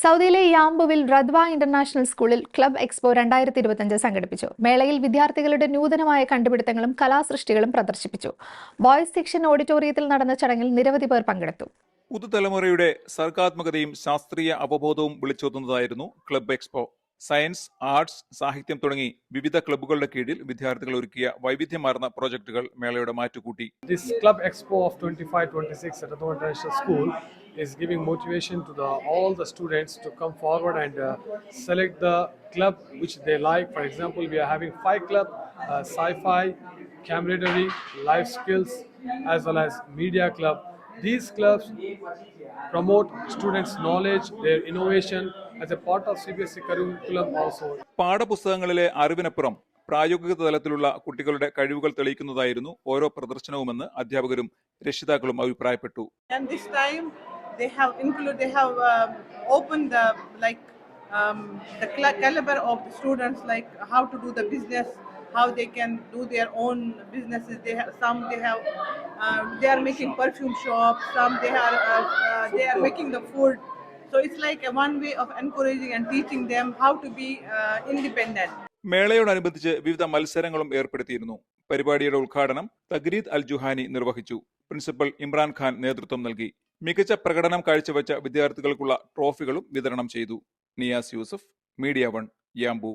സൗദിയിലെ യാംബുവിൽ റദ്വ ഇന്റർനാഷണൽ സ്കൂളിൽ ക്ലബ് എക്സ്പോ രണ്ടായിരത്തി ഇരുപത്തിയഞ്ച് സംഘടിപ്പിച്ചു. മേളയിൽ വിദ്യാർത്ഥികളുടെ നൂതനമായ കണ്ടുപിടുത്തങ്ങളും കലാസൃഷ്ടികളും പ്രദർശിപ്പിച്ചു. ബോയ്സ് സെക്ഷൻ ഓഡിറ്റോറിയത്തിൽ നടന്ന ചടങ്ങിൽ നിരവധി പേർ പങ്കെടുത്തു. പുതുതലമുറയുടെ സർഗാത്മകതയും ശാസ്ത്രീയ അവബോധവും വിളിച്ചോതുന്നതായിരുന്നു ക്ലബ് എക്സ്പോ. സയൻസ് ആർട്സ് സാഹിത്യം തുടങ്ങി വിവിധ ക്ലബ്ബുകളുടെ കീഴിൽ വിദ്യാർത്ഥികൾ ഒരുക്കിയ വൈവിധ്യമാർന്ന പ്രോജക്ടുകൾ മേളയുടെ മാറ്റുകൂട്ടി This Club Expo of 25-26 at Adwa International School is giving motivation to the, all the students to come forward and uh, select the club which they like. For example, we are having five club, uh, sci-fi, camaraderie, life skills, as well as media club. These clubs promote students' knowledge, their innovation as a part of CBSE curriculum also. പാഠപുസ്തകങ്ങളിലെ അറിവിനപ്പുറം പ്രായോഗിക തലത്തിലുള്ള കുട്ടികളുടെ കഴിവുകൾ തെളിയിക്കുന്നതായിരുന്നു ഓരോ പ്രദർശനവുമെന്ന് അധ്യാപകരും രക്ഷിതാക്കളും അഭിപ്രായപ്പെട്ടു and this time they have include they have um, opened the like um, the cla- caliber of the students like how to do the business how they can do their own businesses they have some they have uh, they are making perfume shops some they are uh, uh, they are making the food so it's like a one way of encouraging and teaching them how to be uh, independent. മേളയോടനുബന്ധിച്ച് വിവിധ മത്സരങ്ങളും ഏർപ്പെടുത്തിയിരുന്നു. പരിപാടിയുടെ ഉദ്ഘാടനം തഗ്രീദ് അൽ ജുഹാനി നിർവഹിച്ചു. Principal Imran Khan നേതൃത്വം നൽകി. മികച്ച പ്രകടനം കാഴ്ചവെച്ച വിദ്യാർത്ഥികൾക്കുള്ള ട്രോഫികളും വിതരണം ചെയ്തു. Niyas Yusuf media one Yanbu